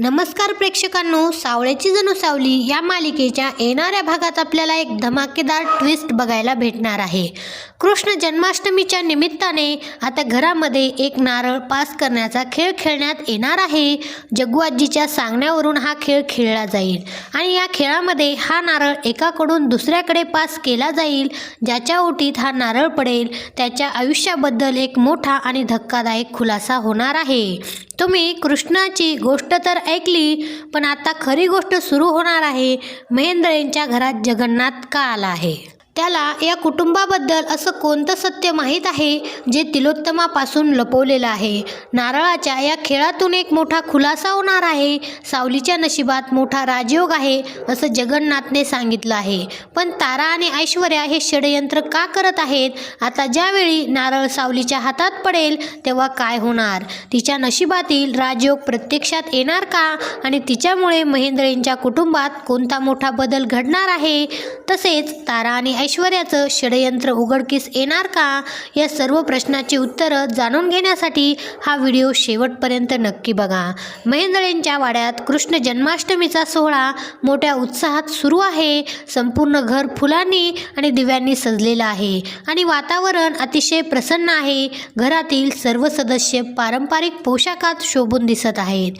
नमस्कार प्रेक्षकांनो सावळ्याची जणू सावली या मालिकेच्या येणाऱ्या भागात आपल्याला एक धमाकेदार ट्विस्ट बघायला भेटणार आहे. कृष्ण जन्माष्टमीच्या निमित्ताने आता घरामध्ये एक नारळ पास करण्याचा खेळ खेळण्यात येणार आहे. जग्गू आजीच्या सांगण्यावरून हा खेळ खेळला जाईल आणि या खेळामध्ये हा नारळ एकाकडून दुसऱ्याकडे पास केला जाईल ज्याच्या ओटीत हा नारळ पडेल त्याच्या आयुष्याबद्दल एक मोठा आणि धक्कादायक खुलासा होणार आहे. तुम्ही कृष्णाची गोष्ट तर ऐकली पण आता खरी गोष्ट सुरू होणार आहे. महेंद्रेंच्या घरात जगन्नाथ का आला आहे. त्याला या कुटुंबाबद्दल असं कोणतं सत्य माहीत आहे जे तिलोत्तमापासून लपवलेलं आहे? नारळाच्या या खेळातून एक मोठा खुलासा होणार आहे. सावलीच्या नशिबात मोठा राजयोग आहे असं जगन्नाथने सांगितलं आहे. पण तारा आणि ऐश्वर्या हे षडयंत्र का करत आहेत? आता ज्यावेळी नारळ सावलीच्या हातात पडेल तेव्हा काय होणार? तिच्या नशिबातील राजयोग प्रत्यक्षात येणार का? आणि तिच्यामुळे महेंद्रेंच्या कुटुंबात कोणता मोठा बदल घडणार आहे? तसेच तारा आणि ऐश्वर्याचं षडयंत्र उघडकीस येणार का? या सर्व प्रश्नाची उत्तरं जाणून घेण्यासाठी हा व्हिडिओ शेवटपर्यंत नक्की बघा. महेंद्रेंच्या वाड्यात कृष्ण जन्माष्टमीचा सोहळा मोठ्या उत्साहात सुरू आहे. संपूर्ण घर फुलांनी आणि दिव्यांनी सजलेलं आहे आणि वातावरण अतिशय प्रसन्न आहे. घरातील सर्व सदस्य पारंपरिक पोशाखात शोभून दिसत आहेत.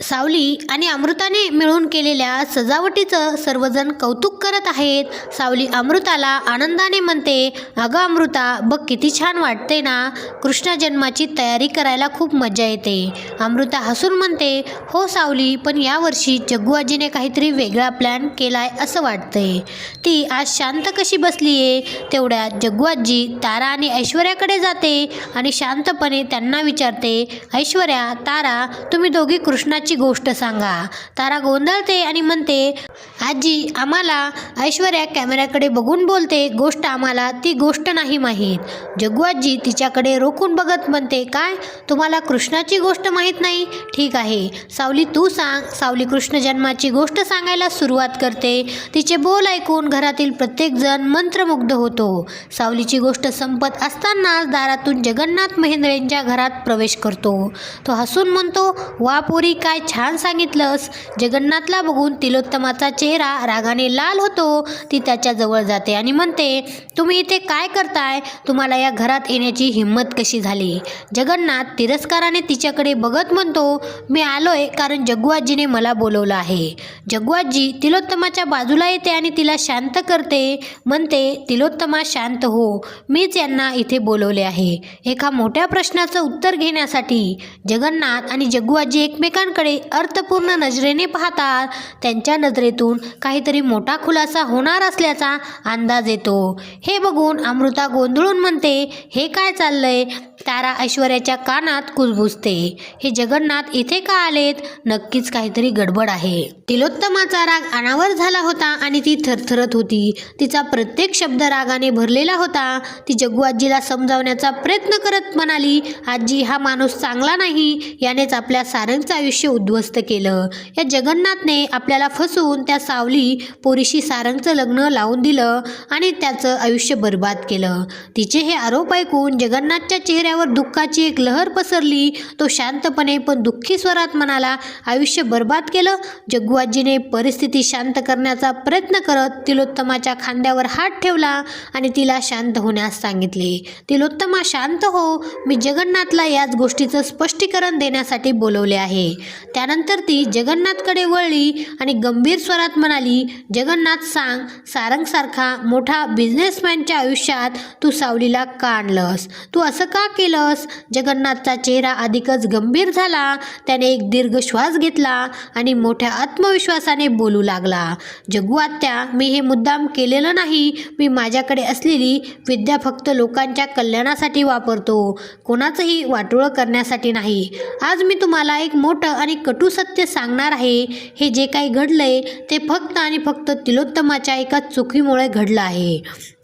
सावली आणि अमृताने मिळून केलेल्या सजावटीचं सर्वजण कौतुक करत आहेत. सावली अमृताला आनंदाने म्हणते अगं अमृता बघ किती छान वाटते ना. कृष्ण जन्माची तयारी करायला खूप मजा येते. अमृता हसून म्हणते हो सावली पण यावर्षी जग्गूआजीने काहीतरी वेगळा प्लॅन केलाय असं वाटतंय. ती आज शांत कशी बसली आहे तेवढ्यात जग्गूआजी तारा आणि ऐश्वर्याकडे जाते आणि शांतपणे त्यांना विचारते ऐश्वर्या तारा तुम्ही दोघी कृष्णाची गोष्ट सांगा. तारा गोंधळते आणि म्हणते आजी आम्हाला ऐश्वर्या कॅमेऱ्याकडे बघून बोलते. गोष्ट आम्हाला ती गोष्ट नाही माहीत. जग्गू तिच्याकडे रोखून बघत म्हणते काय? तुम्हाला कृष्णाची गोष्ट माहीत नाही? ठीक आहे. सावली तू सांग. सावली कृष्ण जन्माची गोष्ट सांगायला सुरुवात करते. तिचे बोल ऐकून घरातील प्रत्येकजण मंत्रमुग्ध होतो. सावलीची गोष्ट संपत असतानाच दारातून जगन्नाथ महेंद्रेंच्या घरात प्रवेश करतो. तो हसून म्हणतो वा पोरी काय छान सांगितलंस. जगन्नाथला बघून तिलोत्तमाचा चेहरा रागाने लाल होतो. ती त्याच्याजवळ जाते आणि म्हणते तुम्ही इथे काय करताय? तुम्हाला या घरात येण्याची हिंमत कशी झाली? जगन्नाथ तिरस्काराने तिच्याकडे बघत म्हणतो मी आलोय कारण जग्गूआजीने मला बोलवलं आहे. जग्गूआजी तिलोत्तमाच्या बाजूला येते आणि तिला शांत करते. म्हणते तिलोत्तमा शांत हो. मीच यांना इथे बोलवले आहे. एका मोठ्या प्रश्नाचं उत्तर घेण्यासाठी. जगन्नाथ आणि जग्गुआजी एकमेकांकडे एकमेकांकडे अर्थपूर्ण नजरेने पाहतात त्यांच्या नजरेतून काहीतरी मोठा खुलासा होणार असल्याचा अंदाज येतो. हे बघून अमृता गोंधळून म्हणते हे काय चाललंय? तारा ऐश्वर्याच्या कानात कुजबुजते. हे जगन्नाथ इथे का आलेत? नक्कीच काहीतरी गडबड आहे. तिलोत्तमाचा राग अनावर झाला होता आणि ती थरथरत होती. तिचा प्रत्येक शब्द रागाने भरलेला होता. ती जग्गू आजीला समजावण्याचा प्रयत्न करत म्हणाली आजी हा माणूस चांगला नाही. यानेच आपल्या सारंगचं आयुष्य उद्ध्वस्त केलं. या जगन्नाथने आपल्याला फसवून त्या सावली पोरीशी सारंगचं लग्न लावून दिलं आणि त्याचं आयुष्य बर्बाद केलं. तिचे हे आरोप ऐकून जगन्नाथच्या चेहऱ्यावर दुःखाची एक लहर पसरली. तो शांतपणे पण दुःखी स्वरात म्हणाला आयुष्य बर्बाद केलं? जग्गुआजीने परिस्थिती शांत करण्याचा प्रयत्न करत तिलोत्तमाच्या खांद्यावर हात ठेवला आणि तिला शांत होण्यास सांगितले. तिलोत्तमा शांत हो. मी जगन्नाथला याच गोष्टीचं स्पष्टीकरण देण्यासाठी बोलवले आहे. त्यानंतर ती जगन्नाथकडे वळली आणि गंभीर स्वरात म्हणाली जगन्नाथ सांग सारंगसारखा मोठा बिझनेसमॅनच्या आयुष्यात तू सावलीला का आणलंस? तू असं का केलंस? जगन्नाथचा चेहरा अधिकच गंभीर झाला त्याने एक दीर्घ श्वास घेतला आणि मोठ्या आत्मविश्वासाने बोलू लागला जग्गू आत्या मी हे मुद्दाम केलेलं नाही मी माझ्याकडे असलेली विद्या फक्त लोकांच्या कल्याणासाठी वापरतो कोणाचंही वाटोळं करण्यासाठी नाही. आज मी तुम्हाला एक मोठं आणि कटू सत्य सांगणार आहे. हे जे काही घडलंय ते फक्त आणि फक्त तिलोत्तमाच्या एका चुकीमुळे घडलं आहे.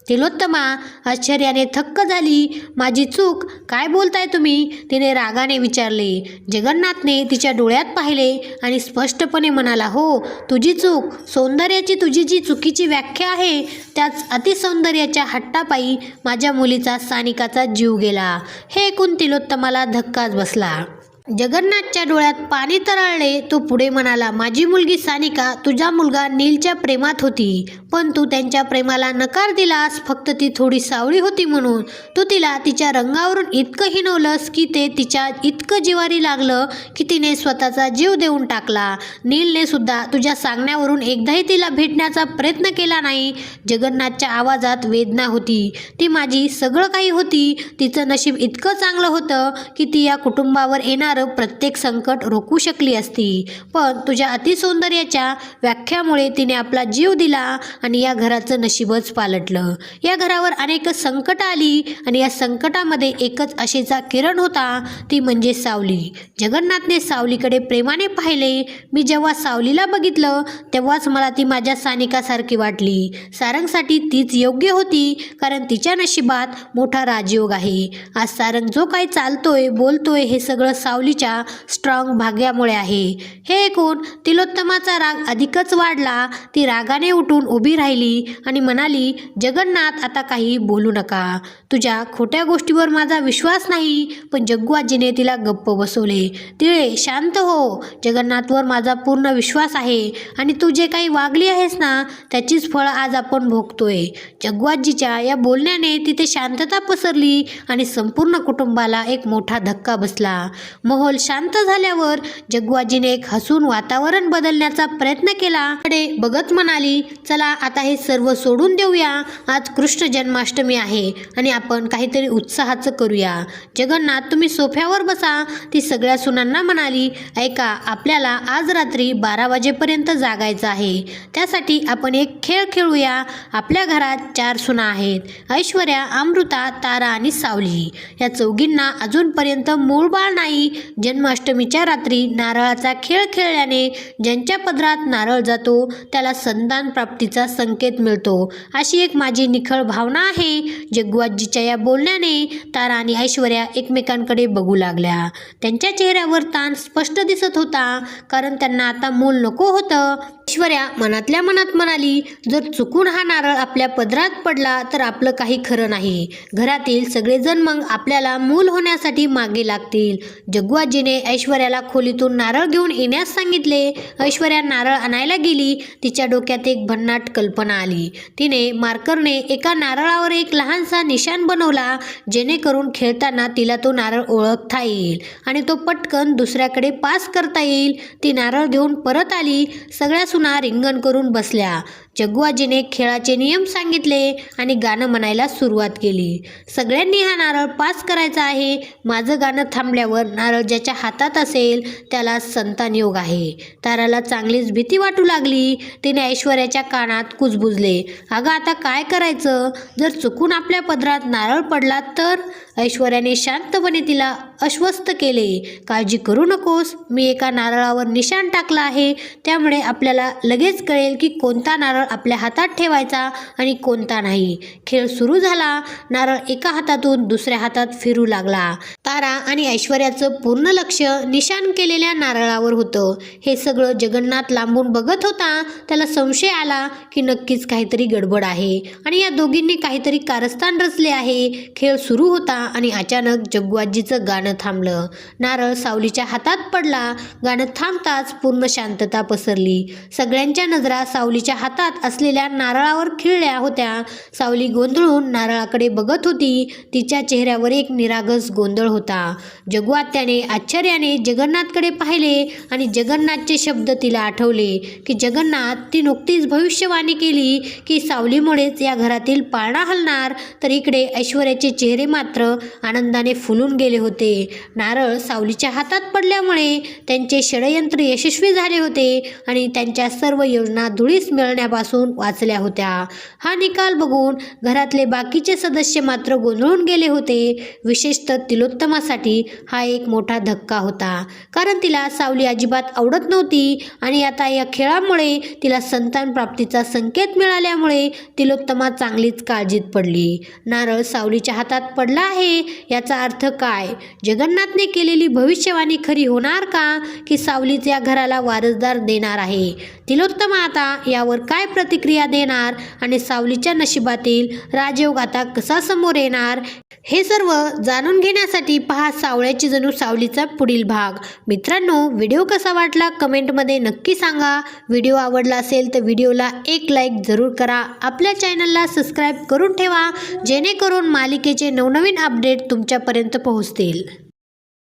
तिलोत्तमा आश्चर्याने थक्क झाली. माझी चूक? काय बोलताय तुम्ही? तिने रागाने विचारले. जगन्नाथने तिच्या डोळ्यात पाहिले आणि स्पष्टपणे म्हणाला हो तुझी चूक सौंदर्याची तुझी जी चुकीची व्याख्या आहे त्याच अतिसौंदर्याच्या हट्टापायी माझ्या मुलीचा सानिकाचा जीव गेला. हे ऐकून तिलोत्तमाला धक्काच बसला. जगन्नाथच्या डोळ्यात पाणी तरळले तो पुढे म्हणाला माझी मुलगी सानिका तुझा मुलगा नीलच्या प्रेमात होती. पण तू त्यांच्या प्रेमाला नकार दिलास फक्त ती थोडी सावळी होती म्हणून. तू तिला तिच्या रंगावरून इतकं हिनवलंस की ते तिच्या इतकं जिवारी लागलं की तिने स्वतःचा जीव देऊन टाकला. नीलने सुद्धा तुझ्या सांगण्यावरून एकदाही तिला भेटण्याचा प्रयत्न केला नाही. जगन्नाथच्या आवाजात वेदना होती. ती माझी सगळं काही होती. तिचं नशीब इतकं चांगलं होतं की ती या कुटुंबावर येणारं प्रत्येक संकट रोखू शकली असती. पण तुझ्या अतिसौंदर्याच्या व्याख्यामुळे तिने आपला जीव दिला आणि या घराचं नशीबच पालटलं. या घरावर अनेक संकट आली आणि या संकटामध्ये एकच आशेचा किरण होता ती म्हणजे सावली. जगन्नाथने सावलीकडे प्रेमाने पाहिले. मी जेव्हा सावलीला बघितलं तेव्हाच मला ती माझ्या सानिकासारखी वाटली. सारंगसाठी तीच योग्य होती कारण तिच्या नशिबात मोठा राजयोग आहे. आज सारंग जो काही चालतोय बोलतोय हे सगळं सावलीच्या स्ट्रॉंग भाग्यामुळे आहे. हे ऐकून तिलोत्तमाचा राग अधिकच वाढला. ती रागाने उठून उभी राहिली आणि म्हणाली जगन्नाथ आता काही बोलू नका. तुझ्या खोट्या गोष्टीवर माझा विश्वास नाही. पण जग्गू आजीने तिला गप्प बसवले तिळे शांत हो. जगन्नाथवर माझा पूर्ण विश्वास आहे आणि तू जे काही वागली आहेस ना त्याचीच फळं आज आपण भोगतोय. जग्गू आजीच्या या बोलण्याने तिथे शांतता पसरली आणि संपूर्ण कुटुंबाला एक मोठा धक्का बसला. माहोल शांत झाल्यावर जग्गू आजीने एक हसून वातावरण बदलण्याचा प्रयत्न केला. कडे बघत म्हणाली चला आता हे सर्व सोडून देऊया. आज कृष्ण जन्माष्टमी आहे आणि आपण काहीतरी उत्साहाचं करूया. जगन्नाथ तुम्ही सोफ्यावर बसा. ती सगळ्या सुनांना म्हणाली ऐका आपल्याला आज रात्री बारा वाजेपर्यंत जागायचं आहे. त्यासाठी आपण एक खेळ खेळूया. आपल्या घरात चार सुना आहेत. ऐश्वर्या अमृता तारा आणि सावली. या चौघींना अजूनपर्यंत मूळ बाळ नाही. जन्माष्टमीच्या रात्री नारळाचा खेळ खेळल्याने ज्यांच्या पदरात नारळ जातो त्याला संतान प्राप्तीचा संकेत मिळतो. अशी एक माझी निखळ भावना आहे. जग्गुआजीच्या या बोलण्याने तारा आणि ऐश्वर्या एकमेकांकडे बघू लागल्या. त्यांच्या चेहऱ्यावर ताण स्पष्ट दिसत होता कारण त्यांना आता मूल नको होतं. ऐश्वर्या मनातल्या मनात म्हणाली जर चुकून हा नारळ आपल्या पदरात पडला तर आपलं काही खरं नाही. घरातील सगळेजण मग आपल्याला मूल होण्यासाठी मागे लागतील. जग्गुआजीने ऐश्वर्याला खोलीतून नारळ घेऊन येण्यास सांगितले. ऐश्वर्या नारळ आणायला गेली. तिच्या डोक्यात एक भन्नाट कल्पना आली. तिने मार्करने एका नारळावर एक लहानसा निशाण बनवला जेणेकरून खेळताना तिला तो नारळ ओळखता येईल आणि तो पटकन दुसऱ्याकडे पास करता येईल. ती नारळ घेऊन परत आली. सगळ्या सुना रिंगण करून बसल्या. जगुआजीने खेळाचे नियम सांगितले आणि गाणं म्हणायला सुरुवात केली. सगळ्यांनी हा नारळ पास करायचा आहे. माझं गाणं थांबल्यावर नारळ ज्याच्या हातात असेल त्याला संतान योग आहे. ताराला चांगलीच भीती वाटू लागली. तिने ऐश्वर्याच्या कानात कुजबुजले. अगं आता काय करायचं? जर चुकून आपल्या पदरात नारळ पडला तर? ऐश्वर्याने शांतपणे तिला अस्वस्थ केले. काळजी करू नकोस. मी एका नारळावर निशाण टाकला आहे. त्यामुळे आपल्याला लगेच कळेल की कोणता नारळ आपल्या हातात ठेवायचा आणि कोणता नाही. खेळ सुरू झाला नारळ एका हातातून दुसऱ्या हातात फिरू लागला. तारा आणि ऐश्वर्याचं पूर्ण लक्ष निशाण केलेल्या नारळावर होतं. हे सगळं जगन्नाथ लांबून बघत होता. त्याला संशय आला की नक्कीच काहीतरी गडबड आहे आणि या दोघींनी काहीतरी कारस्थान रचले आहे. खेळ सुरू होता आणि अचानक जग्गुआजीचं गाणं थांबलं. नारळ सावलीच्या हातात पडला. गाणं थांबताच पूर्ण शांतता पसरली. सगळ्यांच्या नजरा सावलीच्या हातात असलेल्या नारळावर खिळल्या होत्या. सावली गोंधळून नारळाकडे बघत होती. तिच्या चेहऱ्यावर एक निरागस गोंधळ होता. जगुआत्याने आश्चर्याने जगन्नाथकडे पाहिले आणि जगन्नाथचे शब्द तिला आठवले की जगन्नाथ ती नुकतीच भविष्यवाणी केली की सावलीमुळेच या घरातील पाळणा हलणार. तर इकडे ऐश्वर्याचे चेहरे मात्र आनंदाने फुलून गेले होते. नारळ सावलीच्या हातात पडल्यामुळे त्यांचे षडयंत्र यशस्वी झाले होते आणि त्यांच्या सर्व योजना धुळीस मिळण्यापासून वाचल्या होत्या. हा निकाल बघून घरातले बाकीचे सदस्य मात्र गोंधळून गेले होते. विशेषतः तिलोत्तमासाठी हा एक मोठा धक्का होता. कारण तिला सावली अजिबात आवडत नव्हती आणि आता या खेळामुळे तिला संतान प्राप्तीचा संकेत मिळाल्यामुळे तिलोत्तमा चांगलीच काळजीत पडली. नारळ सावलीच्या हातात पडला आहे याचा अर्थ काय? जगन्नाथने केलेली भविष्यवाणी खरी होणार का की सावलीच या घराला वारसदार देणार आहे? तिलोत्तमा आता यावर काय काय प्रतिक्रिया देणार आणि सावलीच्या नशिबातील राजयोग आता कसा समोर येणार हे सर्व जाणून घेण्यासाठी पहा सावळ्याची जणू सावलीचा पुढील भाग. मित्रांनो व्हिडिओ कसा वाटला कमेंटमध्ये नक्की सांगा. व्हिडिओ आवडला असेल तर व्हिडिओला एक लाईक जरूर करा. आपल्या चॅनलला सबस्क्राईब करून ठेवा जेणेकरून मालिकेचे नवनवीन अपडेट तुमच्यापर्यंत पोहोचतील.